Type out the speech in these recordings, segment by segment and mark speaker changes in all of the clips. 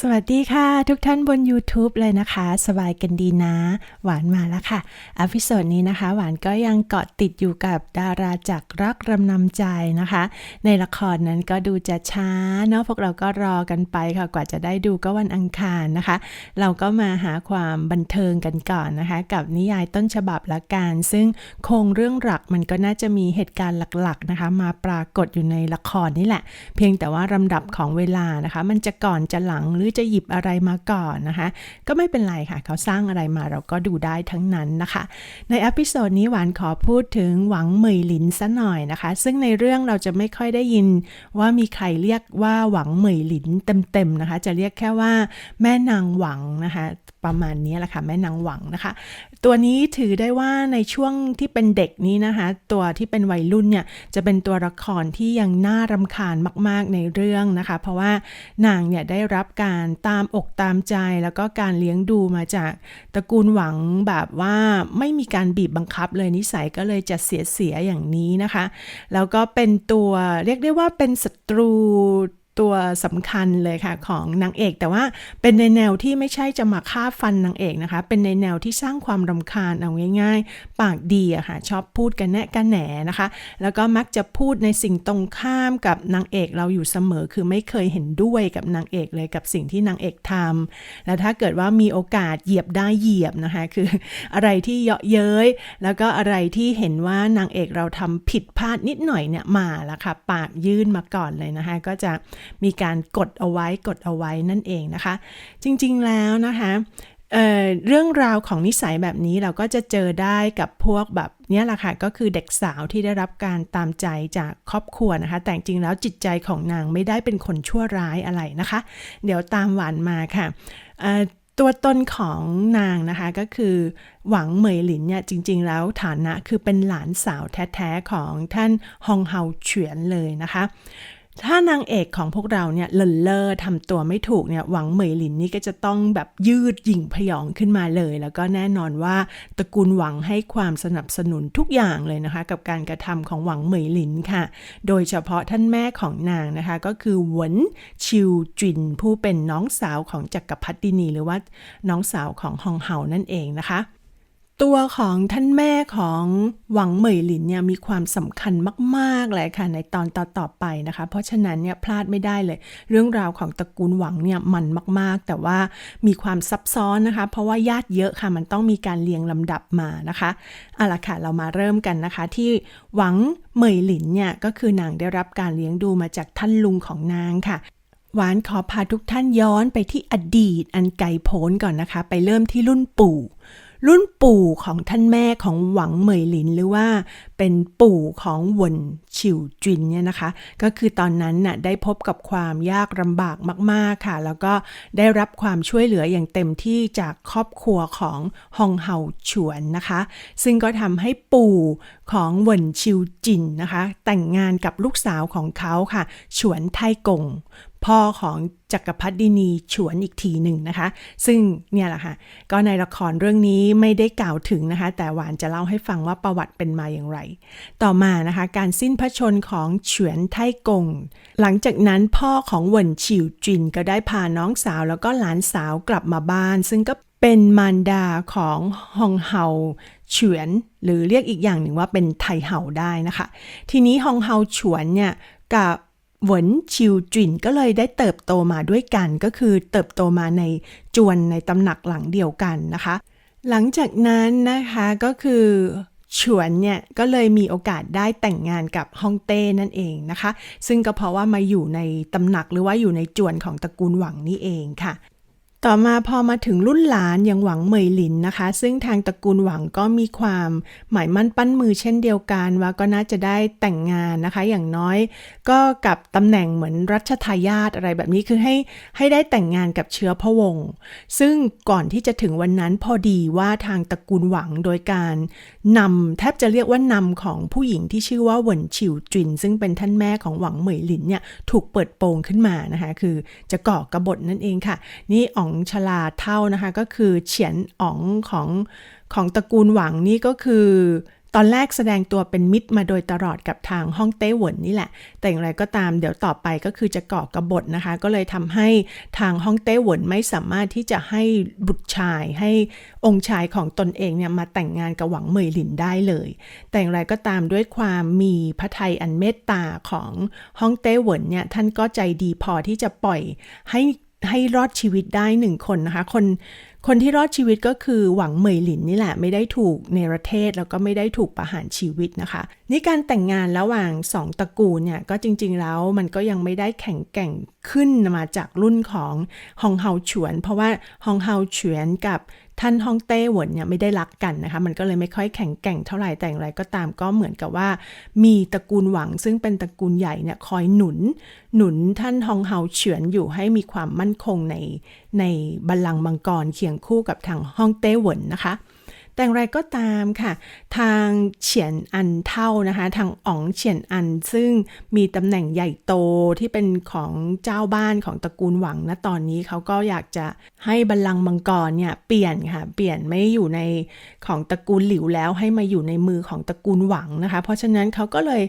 Speaker 1: สวัสดีค่ะทุกท่านบน YouTube เลยนะคะ สบายกันดีนะ หวานมาแล้วค่ะอพิโซดนี้นะคะ หวานก็ยังเกาะติดอยู่กับดาราจากรักรำนำใจนะคะ ในละครนั้นก็ดูจะช้าเนาะพวกเราก็รอกันไปค่ะกว่าจะได้ดูก็วันอังคารนะคะ เราก็มาหาความบันเทิงกันก่อนนะคะ กับนิยายต้นฉบับละกันซึ่งโครงเรื่องหลักมันก็น่าจะมีเหตุการณ์หลักๆนะคะ มาปรากฏอยู่ในละครนี่แหละ เพียงแต่ว่าลำดับของเวลานะคะ มันจะก่อนจะหลังหรือจะหยิบอะไรมาก่อนนะคะ ก็ไม่เป็นไรค่ะ เขาสร้างอะไรมาเราก็ดูได้ทั้งนั้นนะคะ ในอพิโซดนี้หวานขอพูดถึงหวังเหมยหลินซะหน่อยนะคะ ซึ่งในเรื่องเราจะไม่ค่อยได้ยินว่ามีใครเรียกว่าหวังเหมยหลินเต็มๆนะคะ จะเรียกแค่ว่าแม่นางหวังนะคะ ประมาณนี้แหละค่ะแม่นางหวังนะคะ ตัวนี้ถือได้ว่าในช่วงที่เป็นเด็กนี้นะคะ ตัวที่เป็นวัยรุ่นเนี่ยจะเป็นตัวละครที่ยังน่ารำคาญมาก ๆในเรื่องนะคะ เพราะว่านางเนี่ยได้รับการตามอกตามใจแล้วก็การเลี้ยงดูมาจากตระกูลหวังแบบว่าไม่มีการบีบบังคับเลยนิสัยก็เลยจะเสียเสียๆอย่างนี้นะคะ แล้วก็เป็นตัวเรียกได้ว่าเป็นศัตรู ตัวสำคัญเลยค่ะของนางเอก แต่ว่าเป็นในแนวที่ไม่ใช่จะมาฆ่าฟันนางเอกนะคะ เป็นในแนวที่สร้างความรำคาญเอาง่ายๆ ปากดีอะค่ะชอบพูดกันแนะกันแหนนะคะ แล้วก็มักจะพูดในสิ่งตรงข้ามกับนางเอกเราอยู่เสมอคือไม่เคยเห็นด้วยกับนางเอกเลยกับสิ่งที่นางเอกทำแล้วถ้าเกิดว่ามีโอกาสเหยียบได้เหยียบนะคะ คืออะไรที่เยาะเย้ยแล้วก็อะไรที่เห็นว่านางเอกเราทำผิดพลาดนิดหน่อยเนี่ยมาแล้วค่ะปากยื่นมาก่อนเลยนะคะ ก็จะมีการกดเอาไว้กดเอาไว้นั่นเองนะคะ จริงๆแล้วนะคะเเรื่องราวของนิสัยแบบนี้เราก็จะเจอได้กับพวกแบบนี้แหละค่ะก็คือเด็กสาวที่ได้รับการตามใจจากครอบครัวนะคะ แต่จริงๆแล้วจิตใจของนางไม่ได้เป็นคนชั่วร้ายอะไรนะคะ เดี๋ยวตามหวานมาค่ะตัวตนของนางนะคะก็คือหวังเหมยหลินเนี่ยจริง ๆ แล้วฐานะคือเป็นหลานสาวแท้ ๆ ของท่านฮองเฮาเฉียนเลยนะคะ ถ้านางเอกของพวกเราเนี่ยเลินเล่อทำตัวไม่ถูกเนี่ยหวังเหมยหลินนี่ก็จะต้องแบบยืดหยิ่งพยองขึ้นมาเลย แล้วก็แน่นอนว่าตระกูลหวังให้ความสนับสนุนทุกอย่างเลยนะคะ กับการกระทำของหวังเหมยหลินค่ะ โดยเฉพาะท่านแม่ของนางนะคะ ก็คือหวนชิวจินผู้เป็นน้องสาวของจักรพรรดินีหรือว่าน้องสาวของฮองเฮานั่นเองนะคะ ตัวของท่านแม่ของหวังเหมยหลินเนี่ยมีความสำคัญมาก ๆ เลยค่ะในตอนต่อๆไปนะคะ เพราะฉะนั้นเนี่ยพลาดไม่ได้เลย เรื่องราวของตระกูลหวังเนี่ยมันมากๆ แต่ว่ามีความซับซ้อนนะคะ เพราะว่าญาติเยอะค่ะมันต้องมีการเรียงลำดับมานะคะเอาละค่ะเรามาเริ่มกันนะคะ ที่หวังเหมยหลินเนี่ยก็คือนางได้รับการเลี้ยงดูมาจากท่านลุงของนางค่ะหวานขอพาทุกท่านย้อนไปที่อดีตอันไกลโพ้นก่อนนะคะ ไปเริ่มที่รุ่นปู่ รุ่นปู่ของท่านแม่ของหวังเหมยหลินหรือว่าเป็นปู่ของหวนฉิวจินเนี่ยนะคะ ก็คือตอนนั้นน่ะได้พบกับความยากลำบากมาก ๆค่ะ แล้วก็ได้รับความช่วยเหลืออย่างเต็มที่จากครอบครัวของฮองเฮาฉวนนะคะ ซึ่งก็ทำให้ปู่ของหวนชิวจินนะคะ แต่งงานกับลูกสาวของเขาค่ะ ฉวนไทกงพ่อของจักรพรรดินีฉวนอีกทีหนึ่งนะคะ ซึ่งเนี่ยแหละค่ะ ก็ในละครเรื่องนี้ไม่ได้กล่าวถึงนะคะ แต่หวานจะเล่าให้ฟังว่าประวัติเป็นมาอย่างไร ต่อมานะคะ การสิ้นพระชนของเฉวนไทกง หลังจากนั้นพ่อของเหวินฉิวจินก็ได้พาน้องสาวแล้วก็หลานสาวกลับมาบ้าน ซึ่งก็เป็นมารดาของฮองเฮาเฉวนหรือเรียกอีกอย่างหนึ่งว่าเป็นไทเฮาได้นะคะ ทีนี้ฮองเฮาเฉวนเนี่ยกับ หวนชิวจินก็เลยได้เติบโตมาด้วยกัน ก็คือเติบโตมาในจวนในตำหนักหลังเดียวกันนะคะ หลังจากนั้นนะคะก็คือฉวนเนี่ยก็เลยมีโอกาสได้แต่งงานกับฮ่องเต้นั่นเองนะคะ ซึ่งก็เพราะว่ามาอยู่ในตำหนักหรือว่าอยู่ในจวนของตระกูลหวังนี่เองค่ะ ต่อมาพอมาถึงรุ่นหลานอย่างหวังเหมยหลินนะคะ ซึ่งทางตระกูลหวังก็มีความหมายมั่นปั้นมือเช่นเดียวกัน ว่าก็น่าจะได้แต่งงานนะคะ อย่างน้อย ก็กับตำแหน่งเหมือนรัชทายาทอะไรแบบนี้คือให้ให้ได้แต่งงานกับเชื้อพระวงศ์ซึ่งก่อนที่จะถึงวันนั้นพอดีว่าทางตระกูลหวังโดยการนำแทบจะเรียกว่านำของผู้หญิงที่ชื่อว่าเหวินฉิวจิน ซึ่งเป็นท่านแม่ของหวังเหมยหลินเนี่ยถูกเปิดโปงขึ้นมานะคะ คือจะก่อกระบฏนั่นเองค่ะ นี่อ๋องชลาเท่านะคะ ก็คือเฉียนอ๋องของของตระกูลหวังนี่ก็คือ ตอนแรกแสดงตัวเป็นมิตรมาโดยตลอดกับทางฮ่องเต้หวนนี่แหละ แต่อย่างไรก็ตามเดี๋ยวต่อไปก็คือจะก่อกระบฏนะคะ ก็เลยทำให้ทางฮ่องเต้หวนไม่สามารถที่จะให้บุตรชายให้องค์ชายของตนเองเนี่ยมาแต่งงานกับหวังเหมยหลินได้เลย แต่อย่างไรก็ตามด้วยความมีพระทัยอันเมตตาของฮ่องเต้หวนเนี่ยท่านก็ใจดีพอที่จะปล่อยให้ ให้รอดชีวิตได้หนึ่งคนนะคะ คนคนที่รอดชีวิตก็คือหวังเหมยหลินนี่แหละ ไม่ได้ถูกเนรเทศแล้วก็ไม่ได้ถูกประหารชีวิตนะคะ นี่การแต่งงานระหว่างสองตระกูลเนี่ยก็จริงๆแล้วมันก็ยังไม่ได้แข็งแกร่งขึ้นมาจากรุ่นของฮองเฮาฉวน เพราะว่าฮองเฮาฉวนกับ ท่านฮ่องเต้หวนเนี่ยไม่ได้รักกันนะคะมันก็เลยไม่ค่อยแข็งแกร่งเท่าไหร่แต่อย่างไรก็ตามก็เหมือนกับว่า มีตระกูลหวังซึ่งเป็นตระกูลใหญ่เนี่ยคอยหนุน หนุนท่านฮองเฮาเฉือนอยู่ให้มีความมั่นคงในในบัลลังก์มังกรเคียงคู่กับทางฮ่องเต้หวนนะคะ แต่อย่างไรก็ตามค่ะ ทางเฉียนอันเท่านะคะ ทางอ๋องเฉียนอันซึ่งมีตำแหน่งใหญ่โตที่เป็นของเจ้าบ้านของตระกูลหวังนะตอนนี้เขาก็อยากจะให้บัลลังก์มังกรเนี่ยเปลี่ยนค่ะ เปลี่ยนไม่อยู่ในของตระกูลหลิวแล้วให้มาอยู่ในมือของตระกูลหวังนะคะ เพราะฉะนั้นเขาก็เลย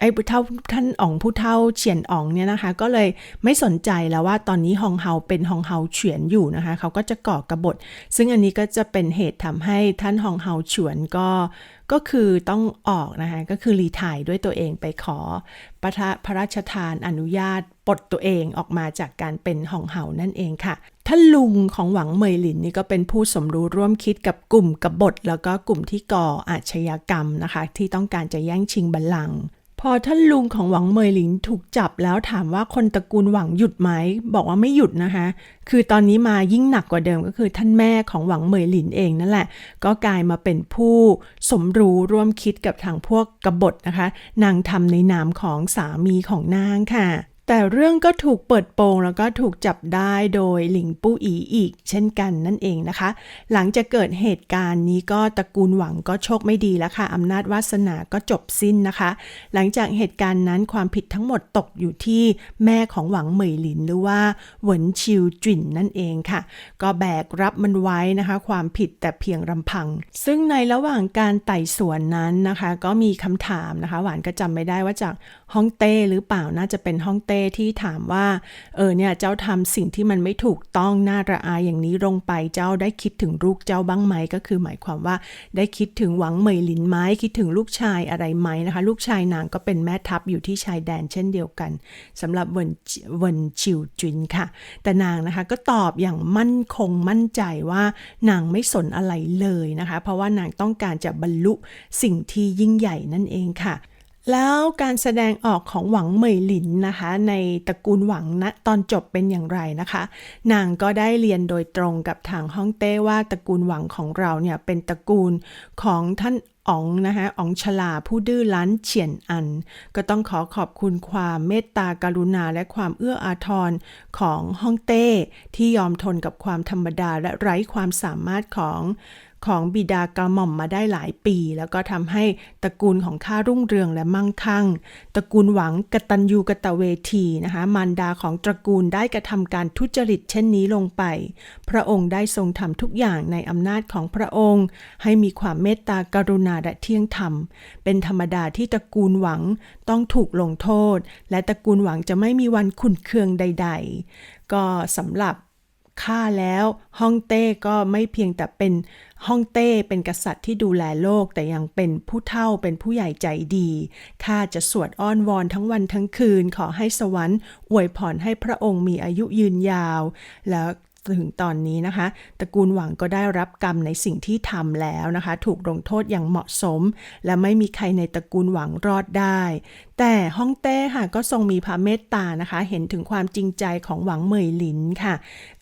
Speaker 1: ไอ้ผู้เท่าท่านอ๋องผู้เท่าเฉียนอ๋องเนี่ยนะคะ ก็เลยไม่สนใจแล้วว่าตอนนี้ฮองเฮาเป็นฮองเฮาเฉียนอยู่นะคะ เขาก็จะก่อกระบฏ ซึ่งอันนี้ก็จะเป็นเหตุทำให้ท่านฮองเฮาเฉวนก็ก็คือต้องออกนะคะ ก็คือรีไทายด้วยตัวเองไปขอประพระราชทานอนุญาตปลดตัวเองออกมาจากการเป็นฮองเฮานั่นเองค่ะท่านลุงของหวังเหมยหลินนี่ก็เป็นผู้สมรู้ร่วมคิดกับกลุ่มกบฏ แล้วก็กลุ่มที่ก่ออาชญากรรมนะคะ ที่ต้องการจะแย่งชิงบัลลังก์ พอท่านลุงของหวังเมยหลินถูกจับแล้วถามว่าคนตระกูลหวังหยุดไหม บอกว่าไม่หยุดนะคะ คือตอนนี้มายิ่งหนักกว่าเดิมก็คือท่านแม่ของหวังเมยหลินเองนั่นแหละ ก็กลายมาเป็นผู้สมรู้ร่วมคิดกับทางพวกกบฏนะคะ นางทำในนามของสามีของนางค่ะ แต่เรื่องก็ถูกเปิดโปงแล้วก็ถูกจับได้โดยหลิงปู้อีอีก เช่นกันนั่นเองนะคะ หลังจากเกิดเหตุการณ์นี้ก็ตระกูลหวังก็โชคไม่ดีแล้วค่ะอำนาจวาสนาก็จบสิ้นนะคะ หลังจากเหตุการณ์นั้นความผิดทั้งหมดตกอยู่ที่แม่ของหวังเหมยหลินหรือว่าเหวินชิวจิ่นนั่นเองค่ะ ก็แบกรับมันไว้นะคะ ความผิดแต่เพียงลำพัง ซึ่งในระหว่างการไต่สวนนั้นนะคะ ก็มีคำถามนะคะ หวานก็จำไม่ได้ว่าจาก ฮ่องเต้หรือเปล่าน่าจะเป็นฮ่องเต้ที่ถามว่า เออเนี่ยเจ้าทำสิ่งที่มันไม่ถูกต้องน่าระอายอย่างนี้ลงไปเจ้าได้คิดถึงลูกเจ้าบ้างไหมก็คือหมายความว่า ได้คิดถึงหวังเหมยหลินไหมคิดถึงลูกชายอะไรไหมนะคะ ลูกชายนางก็เป็นแม่ทัพอยู่ที่ชายแดนเช่นเดียวกันสำหรับเวินเวินชิวจินค่ะ แต่นางนะคะก็ตอบอย่างมั่นคงมั่นใจว่านางไม่สนอะไรเลยนะคะ เพราะว่านางต้องการจะบรรลุสิ่งที่ยิ่งใหญ่นั่นเองค่ะ แล้วการแสดงออกของหวังเหมยหลินนะคะ ในตระกูลหวังนะตอนจบเป็นอย่างไรนะคะ นางก็ได้เรียนโดยตรงกับทางฮ่องเต้ว่าตระกูลหวังของเราเนี่ยเป็นตระกูลของท่านอ๋องนะคะอ๋องฉลาผู้ดื้อรั้นเฉียนอัน ก็ต้องขอขอบคุณความเมตตากรุณาและความเอื้ออาทรของฮ่องเต้ที่ยอมทนกับความธรรมดาและไร้ความสามารถของ ของบิดากระหม่อมมาได้หลายปี แล้วก็ทำให้ตระกูลของข้ารุ่งเรืองและมั่งคั่ง ตระกูลหวังกตัญญูกตเวทีนะคะมารดาของตระกูลได้กระทำการทุจริตเช่นนี้ลงไป พระองค์ได้ทรงทำทุกอย่างในอำนาจของพระองค์ ให้มีความเมตตากรุณาและเที่ยงธรรม เป็นธรรมดาที่ตระกูลหวังต้องถูกลงโทษ และตระกูลหวังจะไม่มีวันขุนเคืองใด ๆ ก็สำหรับ ข้าแล้วฮ่องเต้ก็ไม่เพียงแต่เป็นฮ่องเต้เป็นกษัตริย์ที่ดูแลโลกแต่ยังเป็นผู้เฒ่าเป็นผู้ใหญ่ใจดีข้าจะสวดอ้อนวอนทั้งวันทั้งคืน ขอให้สวรรค์อวยพรให้พระองค์มีอายุยืนยาว แล้ว ถึงตอนนี้นะคะ ตระกูลหวังก็ได้รับกรรมในสิ่งที่ทำแล้วนะคะ ถูกลงโทษอย่างเหมาะสม และไม่มีใครในตระกูลหวังรอดได้ แต่ฮ่องเต้ค่ะก็ทรงมีพระเมตตานะคะ เห็นถึงความจริงใจของหวังเหมยหลินค่ะ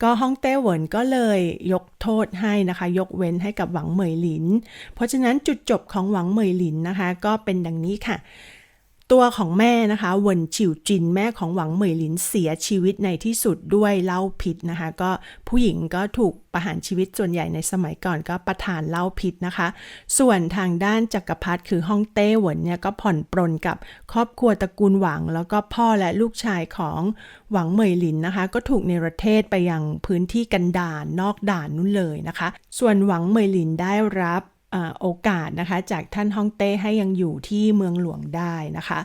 Speaker 1: ก็ฮ่องเต้เหวินก็เลยยกโทษให้นะคะ ยกเว้นให้กับหวังเหมยหลิน เพราะฉะนั้นจุดจบของหวังเหมยหลินนะคะ ก็เป็นดังนี้ค่ะ ตัวของแม่นะคะเวินฉิวจินแม่ของหวังเหมยหลินเสียชีวิตในที่สุดด้วยเหล้าพิษนะคะ ก็ผู้หญิงก็ถูกประหารชีวิตส่วนใหญ่ในสมัยก่อนก็ประทานเหล้าพิษนะคะ ส่วนทางด้านจักรพรรดิคือฮ่องเต้หวนเนี่ยก็ผ่อนปรนกับครอบครัวตระกูลหวัง แล้วก็พ่อและลูกชายของหวังเหมยหลินนะคะ ก็ถูกเนรเทศไปยังพื้นที่กันดารนนอกด่านนู่นเลยนะคะ ส่วนหวังเหมยหลินได้รับ โอกาสนะคะ จากท่านฮ่องเต้ให้ยังอยู่ที่เมืองหลวงได้นะคะ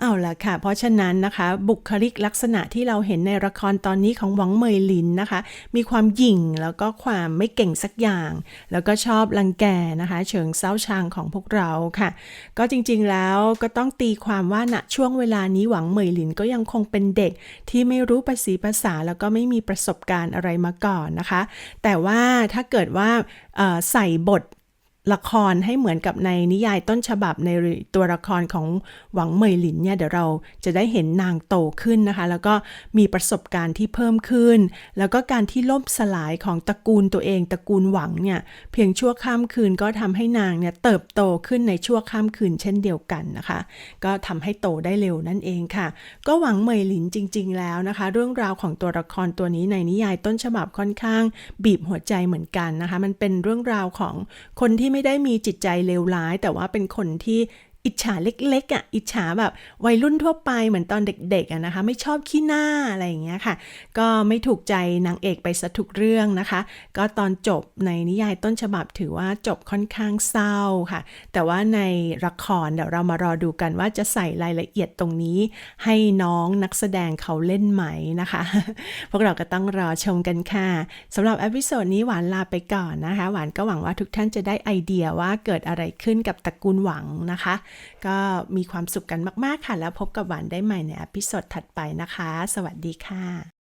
Speaker 1: เอาละค่ะ เพราะฉะนั้นนะคะ บุคลิกลักษณะที่เราเห็นในละครตอนนี้ของหวังเหมยหลินนะคะ มีความหยิ่งแล้วก็ความไม่เก่งสักอย่าง แล้วก็ชอบรังแกนะคะ เชิงเซ้าชางของพวกเราค่ะ ก็จริงๆแล้วก็ต้องตีความว่าณช่วงเวลานี้หวังเหมยหลินก็ยังคงเป็นเด็กที่ไม่รู้ภาษีภาษาแล้วก็ไม่มีประสบการณ์อะไรมาก่อนนะคะ แต่ว่าถ้าเกิดว่าใส่บท ละครให้เหมือนกับในนิยายต้นฉบับในตัวละครของหวังเหมยหลินเนี่ยเดี๋ยวเราจะได้เห็นนางโตขึ้นนะคะ แล้วก็มีประสบการณ์ที่เพิ่มขึ้น แล้วก็การที่ล่มสลายของตระกูลตัวเองตระกูลหวังเนี่ยเพียงชั่วข้ามคืนก็ทำให้นางเนี่ยเติบโตขึ้นในชั่วข้ามคืนเช่นเดียวกันนะคะ ก็ทำให้โตได้เร็วนั่นเองค่ะ ก็หวังเหมยหลินจริง ๆ แล้วนะคะ เรื่องราวของตัวละครตัวนี้ในนิยายต้นฉบับค่อนข้าง บีบหัวใจเหมือนกันนะคะ มันเป็นเรื่องราวของคนที่ไม่ได้มีจิตใจเลวร้าย แต่ว่าเป็นคนที่ อิจฉาเล็กๆอะ อิจฉาแบบวัยรุ่นทั่วไปเหมือนตอนเด็กๆอะนะคะ ไม่ชอบขี้หน้าอะไรอย่างเงี้ยค่ะ ก็ไม่ถูกใจนางเอกไปซะทุกเรื่องนะคะ ก็ตอนจบในนิยายต้นฉบับถือว่าจบค่อนข้างเศร้าค่ะ แต่ว่าในละครเดี๋ยวเรามารอดูกันว่าจะใส่รายละเอียดตรงนี้ ให้น้องนักแสดงเขาเล่นไหมนะคะ พวกเราก็ต้องรอชมกันค่ะสำหรับเอพิโซดนี้หวานลาไปก่อนนะคะ หวานก็หวังว่าทุกท่านจะได้ไอเดียว่าเกิดอะไรขึ้นกับตระกูลหวังนะคะก็มีความสุขกันมาก ๆ ค่ะ แล้วพบกับหวานได้ใหม่ในอพิสซดถัดไปนะคะ สวัสดีค่ะ